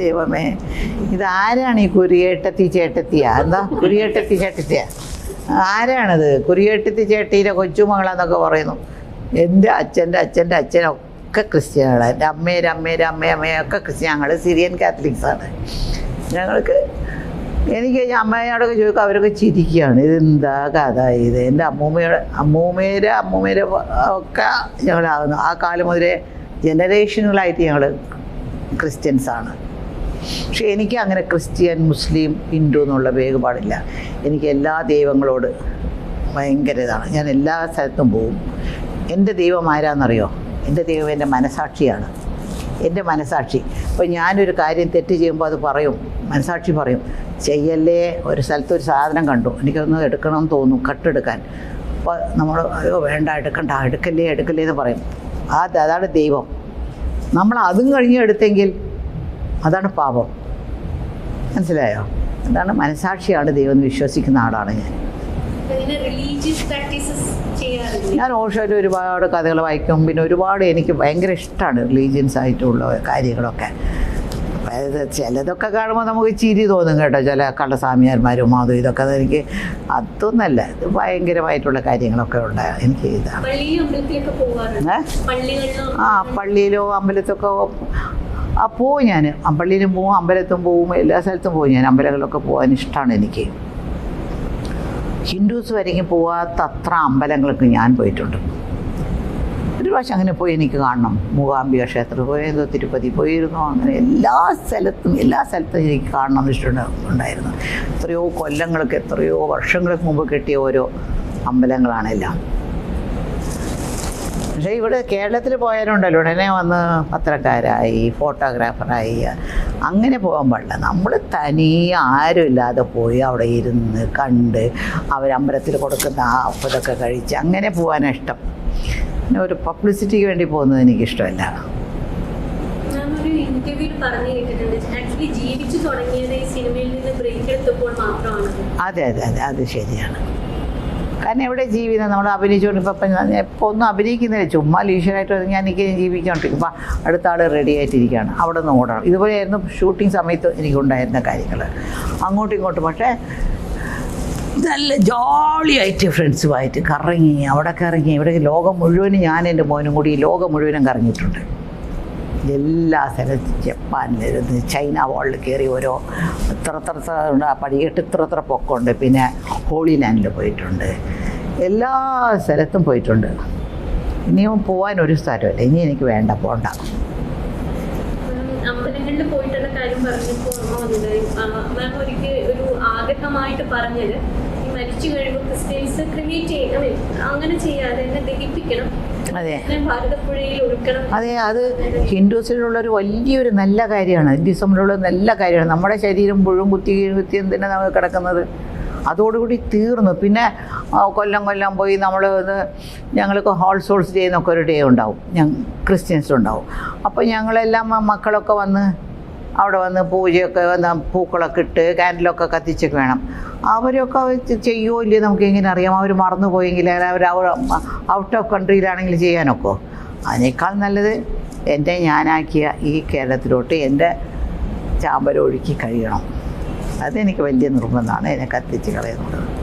ദൈവമേ ഇതാരാണ് ഈ കുരിയേട്ടത്തി ചേട്ടത്തിയാ? എന്താ കുരിയേട്ടത്തി ചേട്ടത്തിയാ? ആരാണിത്? കുരിയേട്ടത്തി ചേട്ടീന്റെ കൊച്ചുമകളെന്നൊക്കെ പറയുന്നു. എന്റെ അച്ഛന്റെ അച്ഛന്റെ അച്ഛനൊക്കെ ക്രിസ്ത്യാനികളാണ് എന്റെ അമ്മേരെ അമ്മേരെ അമ്മേ അമ്മയൊക്കെ ഒക്കെ ക്രിസ്ത്യാനി ഞങ്ങൾ സിറിയൻ കാത്തലിക്സാണ്. ഞങ്ങൾക്ക് എനിക്ക് അമ്മയോടൊക്കെ ചോദിക്കും അവരൊക്കെ ചിരിക്കുകയാണ്. ഇതെന്താ കഥ ഇത്? എന്റെ അമ്മൂമ്മയുടെ അമ്മൂമ്മേരെ അമ്മൂമ്മേരെ ഒക്കെ ഞങ്ങളാകുന്നു. ആ കാലം മുതലേ ജനറേഷനുകളായിട്ട് ഞങ്ങൾ ക്രിസ്ത്യൻസാണ്. പക്ഷെ എനിക്ക് അങ്ങനെ ക്രിസ്ത്യൻ മുസ്ലിം ഹിന്ദു എന്നുള്ള വേഗപാടില്ല. എനിക്ക് എല്ലാ ദൈവങ്ങളോട് ഭയങ്കര ഇതാണ്. ഞാൻ എല്ലാ സ്ഥലത്തും പോവും. എന്റെ ദൈവം ആരാന്നറിയോ? എന്റെ ദൈവം എന്റെ മനസാക്ഷിയാണ്. എന്റെ മനസാക്ഷി. അപ്പോൾ ഞാനൊരു കാര്യം തെറ്റ് ചെയ്യുമ്പോൾ അത് പറയും. മനസാക്ഷി പറയും ചെയ്യല്ലേ? ഒരു സ്ഥലത്ത് ഒരു സാധനം കണ്ടു. എനിക്കൊന്ന് എടുക്കണമെന്ന് തോന്നും കട്ടെടുക്കാൻ. അപ്പോൾ നമ്മൾ അയ്യോ വേണ്ട എടുക്കണ്ട. എടുക്കല്ലേ എടുക്കല്ലേ എന്ന് പറയും. ആ അതാണ് ദൈവം. നമ്മൾ അതും കഴിഞ്ഞ് എടുത്തെങ്കിൽ അതാണ് പാപം. മനസ്സിലായോ? അതാണ് മനസാക്ഷിയാണ് ദൈവം വിശ്വസിക്കുന്ന ആളാണ് ഞാൻ. ഞാൻ ഓഷോയിൽ ഒരുപാട് കഥകൾ വായിക്കും. പിന്നെ ഒരുപാട് എനിക്ക് ഭയങ്കര ഇഷ്ടമാണ് റിലീജിയൻസ് ആയിട്ടുള്ള കാര്യങ്ങളൊക്കെ. അതായത് ചിലതൊക്കെ കാണുമ്പോൾ നമുക്ക് ചിരി തോന്നും കേട്ടോ. ചില കള്ളസ്വാമിയാന്മാരും അതും ഇതൊക്കെ എനിക്ക് അതൊന്നല്ല. ഇത് ഭയങ്കരമായിട്ടുള്ള കാര്യങ്ങളൊക്കെ ഉണ്ട് എനിക്ക് ഇതാണ്? ആ പള്ളിയിലോ അമ്പലത്തൊക്കെ പോവും ഞാൻ. അമ്പള്ളിയിലും പോവും അമ്പലത്തും പോവും എല്ലാ സ്ഥലത്തും പോവും ഞാൻ. അമ്പലങ്ങളിലൊക്കെ പോകാൻ ഇഷ്ടമാണ് എനിക്ക്. ഹിന്ദുസ് വരെയും പോവാത്ത അത്ര ഞാൻ പോയിട്ടുണ്ട്. ഒരു പ്രാവശ്യം അങ്ങനെ പോയി എനിക്ക് കാണണം. മൂകാംബിക ക്ഷേത്രത്തിൽ പോയതോ തിരുപ്പതി പോയിരുന്നു. അങ്ങനെ എല്ലാ സ്ഥലത്തും എല്ലാ സ്ഥലത്തും എനിക്ക് കാണണം എന്ന് ഇഷ്ടം ഉണ്ടായിരുന്നു. എത്രയോ കൊല്ലങ്ങൾക്ക് എത്രയോ വർഷങ്ങൾക്ക് മുമ്പ് കിട്ടിയ ഓരോ അമ്പലങ്ങളാണെല്ലാം പക്ഷേ ഇവിടെ കേരളത്തിൽ പോയാലുണ്ടല്ലോ ഉടനെ വന്ന് പത്രക്കാരായി ഫോട്ടോഗ്രാഫറായി. അങ്ങനെ പോകാൻ പാടില്ല. നമ്മൾ തനിയെ ആരും ഇല്ലാതെ പോയി അവിടെ ഇരുന്ന് കണ്ട് അവരമ്പലത്തിൽ കൊടുക്കുന്ന ആ അപ്പതൊക്കെ കഴിച്ച് അങ്ങനെ പോകാനാണ് ഇഷ്ടം. പിന്നെ ഒരു പബ്ലിസിറ്റിക്ക് വേണ്ടി പോകുന്നത് എനിക്കിഷ്ടമല്ല. ഞാനൊരു ഇന്റർവ്യൂവിൽ പറഞ്ഞു കേട്ടിട്ടുണ്ട്. ആക്ച്വലി ജീവിച്ചു തുടങ്ങിയത് ഈ സിനിമയിൽ നിന്ന് ബ്രേക്ക് എടുത്തപ്പോൾ മാത്രമാണ്. അതെ അതെ അതെ. അത് ശരിയാണ്. കാരണം എവിടെ ജീവിതം നമ്മൾ അഭിനയിച്ചുകൊണ്ട് ഇപ്പം ഇപ്പം ഇപ്പോൾ ഒന്നും അഭിനയിക്കുന്നില്ല. ചുമ്മാ ലീഷറായിട്ട് ഞാൻ എനിക്ക് ജീവിച്ചുകൊണ്ടിരിക്കും ഇപ്പം അടുത്ത ആൾ റെഡി ആയിട്ടിരിക്കുകയാണ്. അവിടെ നിന്ന് ഓടണം. ഇതുപോലെയായിരുന്നു ഷൂട്ടിംഗ് സമയത്ത് എനിക്കുണ്ടായിരുന്ന കാര്യങ്ങൾ അങ്ങോട്ടും ഇങ്ങോട്ടും. പക്ഷേ നല്ല ജോളിയായിട്ട് ഫ്രണ്ട്സുമായിട്ട് കറങ്ങി അവിടെ കറങ്ങി ഇവിടെ ലോകം മുഴുവനും ഞാൻ എന്റെ മോനും കൂടി ലോകം മുഴുവനും കറങ്ങിയിട്ടുണ്ട്. എല്ലാ സ്ഥലത്തും ജപ്പാനിലിരുന്ന് ചൈന വാളിൽ കയറി ഓരോ ഇത്ര ഇത്ര പടികെട്ട് ഇത്ര ഇത്ര പൊക്കമുണ്ട്. പിന്നെ ഹോളി ലാൻഡിൽ പോയിട്ടുണ്ട്. എല്ലാ സ്ഥലത്തും പോയിട്ടുണ്ട്. ഇനിയും പോകാൻ ഒരു സ്ഥലമില്ല ഇനി എനിക്ക് വേണ്ട പോണ്ട. അമ്പലങ്ങളിൽ പോയിട്ടുള്ള കാര്യം ഒരു മരിച്ചു കഴിയുമ്പോൾ ക്രിസ്ത്യൻസ് ക്രിയേറ്റ് ചെയ്യണം അങ്ങനെ ചെയ്യാതെ എന്നെ ദഹിപ്പിക്കണം. അതെ. അതെ അത് ഹിന്ദുസിലുള്ളൊരു വലിയൊരു നല്ല കാര്യമാണ്. ഹിന്ദുസമിലുള്ള നല്ല കാര്യമാണ്. നമ്മുടെ ശരീരം മുഴുവൻ കുത്തി കുത്തി എന്തിനാ നമ്മൾ കിടക്കുന്നത്? അതോടുകൂടി തീർന്നു. പിന്നെ കൊല്ലം കൊല്ലം പോയി നമ്മൾ ഇത് ഞങ്ങൾക്ക് ഹോൾ സോൾസ് ചെയ്യുന്നൊക്കെ ഒരു ഡേ ഉണ്ടാവും. ഞങ്ങൾ ക്രിസ്ത്യൻസ് ഉണ്ടാവും. അപ്പോൾ ഞങ്ങളെല്ലാം മക്കളൊക്കെ വന്ന് അവിടെ വന്ന് പൂജയൊക്കെ വന്ന് പൂക്കളൊക്കെ ഇട്ട് കാൻഡിലൊക്കെ കത്തിച്ചൊക്കെ വേണം. അവരൊക്കെ ചെയ്യുമോ ഇല്ലയോ നമുക്ക് എങ്ങനെ അറിയാം? അവർ മറന്നുപോയെങ്കിൽ അവർ ഔട്ട് ഓഫ് കൺട്രിയിലാണെങ്കിൽ ചെയ്യാനൊക്കെ? അതിനേക്കാൾ നല്ലത് എന്റെ ഞാനാക്കിയ ഈ കേരളത്തിലോട്ട് എന്റെ ചാമ്പലൊഴുക്കി കഴിയണം. അതെനിക്ക് വലിയ നിർബന്ധമാണ്. എന്നെ കത്തിച്ച് കളയുന്നത്.